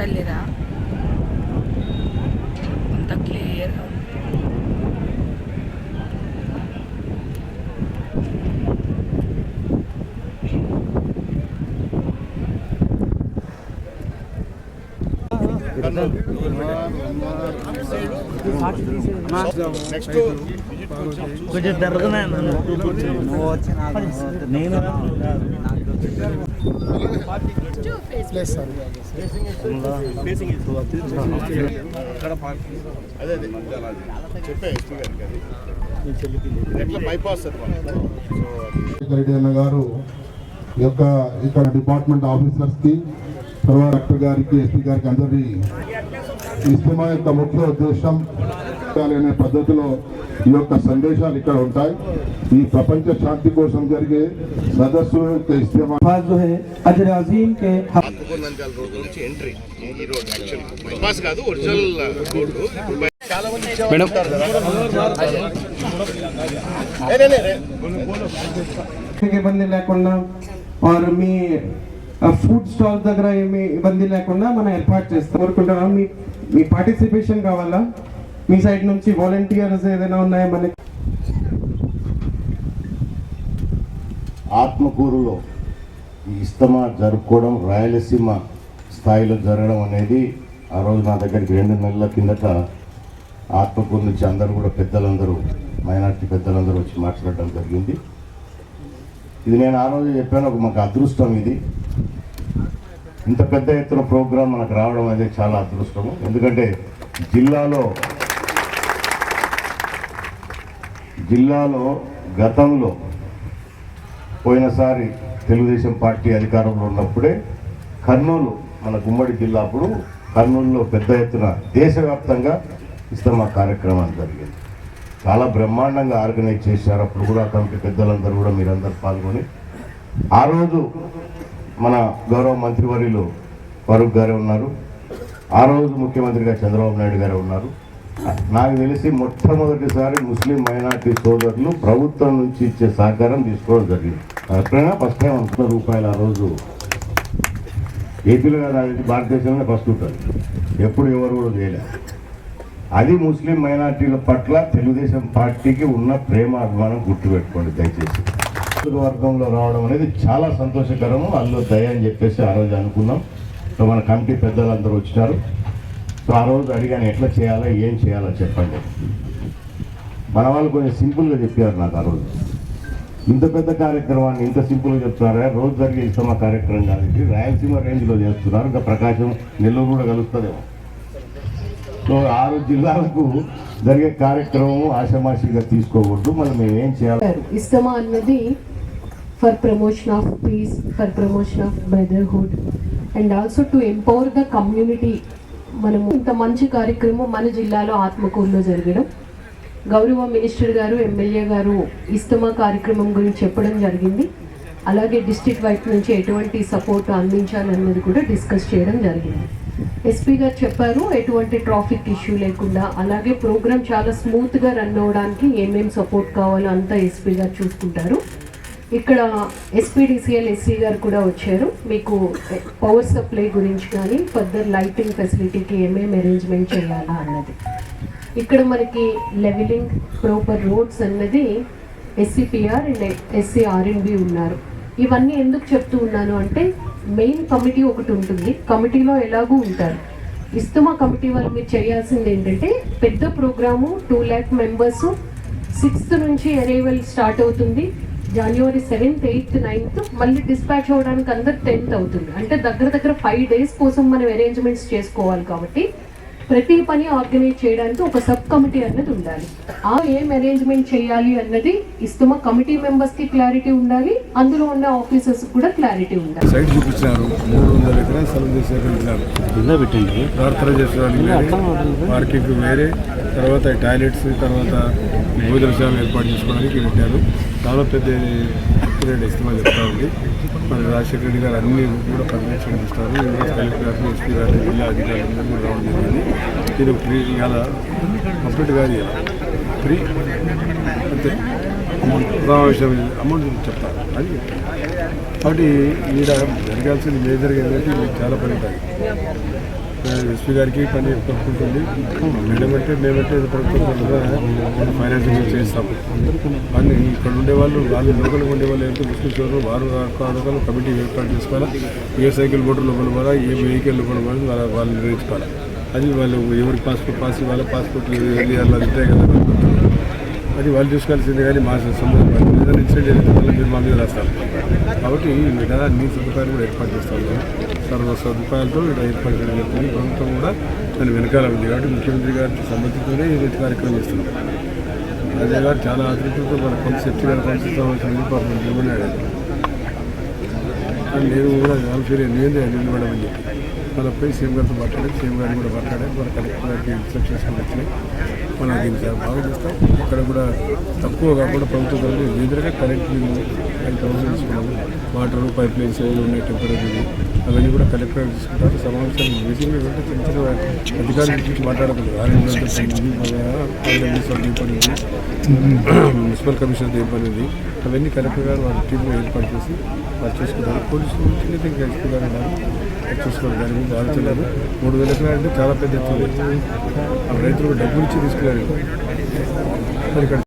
కనపడలేదా అంత క్లియర్ కొంచెం జరుగుతున్నా నువ్వు అదే అదే చెప్పే అన్న గారు యొక్క ఇక్కడ డిపార్ట్మెంట్ ఆఫీసర్స్కి తర్వాత కలెక్టర్ గారికి ఎస్పీ గారికి అందరి ఇష్టమా యొక్క ముఖ్య ఉద్దేశం అనే పద్ధతిలో ఈ యొక్క సందేశాలు ఇక్కడ ఉంటాయి. ఈ ప్రపంచ శాంతి కోసం జరిగే సదస్సు ఇబ్బంది లేకుండా వారు మీ ఫుడ్ స్టాల్స్ దగ్గర ఏమి ఇబ్బంది లేకుండా మనం ఏర్పాటు చేస్తాం కోరుకుంటున్నాం మీ మీ పార్టిసిపేషన్ కావాలా మీ సైడ్ నుంచి వాలంటీర్స్ ఏదైనా ఉన్నాయా మనకి ఆత్మకూరులో ఈ ఇస్తమా జరుపుకోవడం రాయలసీమ స్థాయిలో జరగడం అనేది ఆ రోజు నా దగ్గరికి రెండు నెలల కిందట ఆత్మకూరు నుంచి అందరూ కూడా పెద్దలందరూ మైనార్టీ పెద్దలందరూ వచ్చి మాట్లాడడం జరిగింది. ఇది నేను ఆ రోజు చెప్పాను ఒక మాకు అదృష్టం ఇది. ఇంత పెద్ద ఎత్తున ప్రోగ్రాం మనకు రావడం అనేది చాలా అదృష్టము. ఎందుకంటే జిల్లాలో జిల్లాలో గతంలో పోయినసారి తెలుగుదేశం పార్టీ అధికారంలో ఉన్నప్పుడే కర్నూలు మన గుమ్మడి జిల్లా అప్పుడు కర్నూలులో పెద్ద ఎత్తున దేశవ్యాప్తంగా ఇస్తమా కార్యక్రమం జరిగింది చాలా బ్రహ్మాండంగా ఆర్గనైజ్ చేశారు. అప్పుడు కూడా కమిటీ పెద్దలందరూ కూడా మీరందరూ పాల్గొని ఆ రోజు మన గౌరవ మంత్రివర్యులు ఫరూక్ గారే ఉన్నారు. ఆ రోజు ముఖ్యమంత్రిగా చంద్రబాబు నాయుడు గారే ఉన్నారు. నాకు తెలిసి మొట్టమొదటిసారి ముస్లిం మైనార్టీ సోదరులు ప్రభుత్వం నుంచి ఇచ్చే సహకారం తీసుకోవడం జరిగింది. ఎప్పుడైనా ఫస్ట్ టైం వంద రూపాయలు ఆ రోజు ఏపీలో కాదు భారతదేశంలోనే భారతదేశంలో ఫస్ట్ ఉంటుంది ఎప్పుడు ఎవరు కూడా చేయలేదు అది ముస్లిం మైనార్టీల పట్ల తెలుగుదేశం పార్టీకి ఉన్న ప్రేమ అభిమానం గుర్తుపెట్టుకోండి దయచేసి. వర్గంలో రావడం అనేది చాలా సంతోషకరము అందులో దయ అని చెప్పేసి ఆ రోజు అనుకున్నాం. సో మన కమిటీ పెద్దలందరూ వచ్చినారు. సో ఆ రోజు అడిగాను ఎట్లా చేయాలో ఏం చేయాలో చెప్పండి. మన వాళ్ళు కొంచెం సింపుల్గా చెప్పారు నాకు ఆ రోజు. ఇంత పెద్ద కార్యక్రమాన్ని ఇంత సింపుల్గా చెప్తున్నారా? రోజు జరిగే ఇష్టమా కార్యక్రమం కాదు ఇది రాయలసీమ రేంజ్లో చేస్తున్నారు. ఇంకా ప్రకాశం నెల్లూరు కూడా కలుస్తుందేమో. సో ఆరు జిల్లాలకు జరిగే కార్యక్రమం ఆషామాషిగా తీసుకోకూడదు మనం మేము ఏం చేయాలి? ఇస్తమా అన్నది for promotion of peace for promotion of brotherhood and also to empower the community మనము ఇంత మంచి కార్యక్రమం మన జిల్లాలో ఆత్మకూరులో జరగడం. గౌరవ మినిస్టర్ గారు ఎమ్మెల్యే గారు ఇస్తమా కార్యక్రమం గురించి చెప్పడం జరిగింది. అలాగే డిస్టిక్ వైపు నుంచి ఎటువంటి సపోర్ట్ అందించాలన్నది కూడా డిస్కస్ చేయడం జరిగింది. ఎస్పీ గారు చెప్పారు ఎటువంటి ట్రాఫిక్ ఇష్యూ లేకుండా అలాగే ప్రోగ్రామ్ చాలా స్మూత్గా రన్ అవ్వడానికి ఏమేం సపోర్ట్ కావాలో అంతా ఎస్పీ గారు చూసుకుంటారు. ఇక్కడ ఎస్పీడీసీఎల్ ఎస్సీ గారు కూడా వచ్చారు. మీకు పవర్ సప్లై గురించి కానీ ఫర్దర్ లైటింగ్ ఫెసిలిటీకి ఏమేమి అరేంజ్మెంట్ చేయాలా అన్నది. ఇక్కడ మనకి లెవెలింగ్ ప్రాపర్ రోడ్స్ అన్నది ఎస్సీపీఆర్ అండ్ ఎస్సీ ఆర్ఎన్బి ఉన్నారు. ఇవన్నీ ఎందుకు చెప్తూ ఉన్నాను అంటే మెయిన్ కమిటీ ఒకటి ఉంటుంది. కమిటీలో ఎలాగూ ఉంటారు. ఇస్తుమా కమిటీ వాళ్ళు మీరు చేయాల్సింది ఏంటంటే పెద్ద programme two lakh members sixth నుంచి అరైవల్ స్టార్ట్ అవుతుంది. జనవరి సెవెంత్ ఎయిత్ నైన్త్ మళ్ళీ డిస్పాచ్ అవ్వడానికి అందరు టెన్త్ అవుతుంది. అంటే దగ్గర దగ్గర ఫైవ్ డేస్ కోసం మనం అరేంజ్మెంట్స్ చేసుకోవాలి కాబట్టి ప్రతి పని ఆర్గనైజ్ చేయడానికి ఒక సబ్ కమిటీ అన్నది ఉండాలి. ఆ ఏం అరేంజ్మెంట్ చేయాలి అన్నది ఇస్తున్న కమిటీ మెంబర్స్కి క్లారిటీ ఉండాలి. అందులో ఉన్న ఆఫీసర్స్ కూడా క్లారిటీ ఉండాలి. సైట్ చూపించినారు. మూడు వందల ఎకరాలు స్థలం సేకరించినారు కింద పెట్టండి. ప్రార్థన పార్కింగ్ వేరే తర్వాత టాయిలెట్స్ తర్వాత భోజనశాలను ఏర్పాటు చేసుకోవడానికి పెట్టారు. చాలా పెద్ద రేట్ ఇస్తామని చెప్తా ఉంది. మరి రాజశేఖర రెడ్డి గారు అన్ని కూడా పర్యవేక్షణ ఇస్తారు. కలెక్టర్ గారు ఎస్పీ గారు జిల్లా అధికారులందరూ కూడా రావడం జరిగింది. ఇది ఫ్రీ ఇవాళ కంప్లీట్ కాదు ఇలా ఫ్రీ అంతే. అమౌంట్ సమావేశం అమౌంట్ చెప్తారు. అది కాబట్టి ఈడ జరగాల్సింది మేజర్గా ఏంటంటే చాలా పని ఉంటుంది. ఎస్పీ గారికి పని పడుతుంది మేడం మేమంటే ప్రభుత్వం ఫైనాన్షియల్ చేస్తాం కానీ ఇక్కడ ఉండే వాళ్ళు వాళ్ళు లోకల్ ఉండేవాళ్ళు ముస్లిం సోదరులు వారు కాదు కమిటీ ఏర్పాటు చేసుకోవాలా? ఏ సైకిల్ బోర్డు లోపల పోవాలా? ఏ వెహికల్ లోపల పోవాలా వాళ్ళ వాళ్ళు నిర్వహించుకోవాలి అది వాళ్ళు ఎవరి పాస్పోర్ట్ పాస్ వాళ్ళ పాస్పోర్ట్ వెళ్ళి అలా ఉంటాయి కదా. అది వాళ్ళు చూసుకోవాల్సింది కానీ మా సంబంధం ఏదైనా ఇన్సిడెంట్ జరిగితే మీరు మా మీద రాస్తారు. కాబట్టి ఇక్కడ అన్ని సదుపాయాలు కూడా ఏర్పాటు చేస్తాము. సర్వ సదుపాయాలతో ఇక్కడ ఏర్పాటు చేయడం జరుగుతుంది ప్రభుత్వం కూడా దాని వెనకాల ఉంది కాబట్టి ముఖ్యమంత్రి గారికి సంబంధించుకునే ఈ రైతు కార్యక్రమం చేస్తున్నాం. అదే గారు చాలా ఆతృతతో మన కొంత శక్తి గారు పంపిస్తామని పాపం నిలబడినాడు నేను కూడా ఆల్ఫీర్ నేనే నిలబడమని చెప్పి వాళ్ళ పోయి సీఎం గారితో మాట్లాడి సీఎం గారిని కూడా మాట్లాడారు మన కలెక్టర్ గారికి ఇన్స్ట్రక్షన్స్ కూడా వచ్చినాయి మనం దీన్ని బాగా చేస్తాం ఇక్కడ కూడా తక్కువ కాకుండా ప్రభుత్వ తరఫున ఎదురుగా కరెంట్ బిల్లు ఫైవ్ థౌసండ్ తీసుకున్నాము. వాటర్ పైప్ లైన్స్ ఏమైనా ఉన్నాయి టెంపరీ అవన్నీ కూడా కలెక్టర్ తీసుకుంటారు. సమావేశాలు మీటింగ్ పెట్టి చిన్న చిన్న అధికారుల గురించి మాట్లాడకూడదు. మున్సిపల్ కమిషనర్ ఏం పని అవన్నీ కలెక్టర్ గారు వాళ్ళ టీంలో ఏర్పాటు చేసి వారు చూసుకుంటారు. పోలీసులు చిన్న చిన్న ఎస్పీ గారు చూసుకోవాలి దాని గురించి ఆలోచనలేదు మూడు వేల ఎకరాలు అంటే చాలా పెద్ద ఎత్తున రైతులు డబ్బులు ఇచ్చి తీసుకున్నారు మరి ఇక్కడ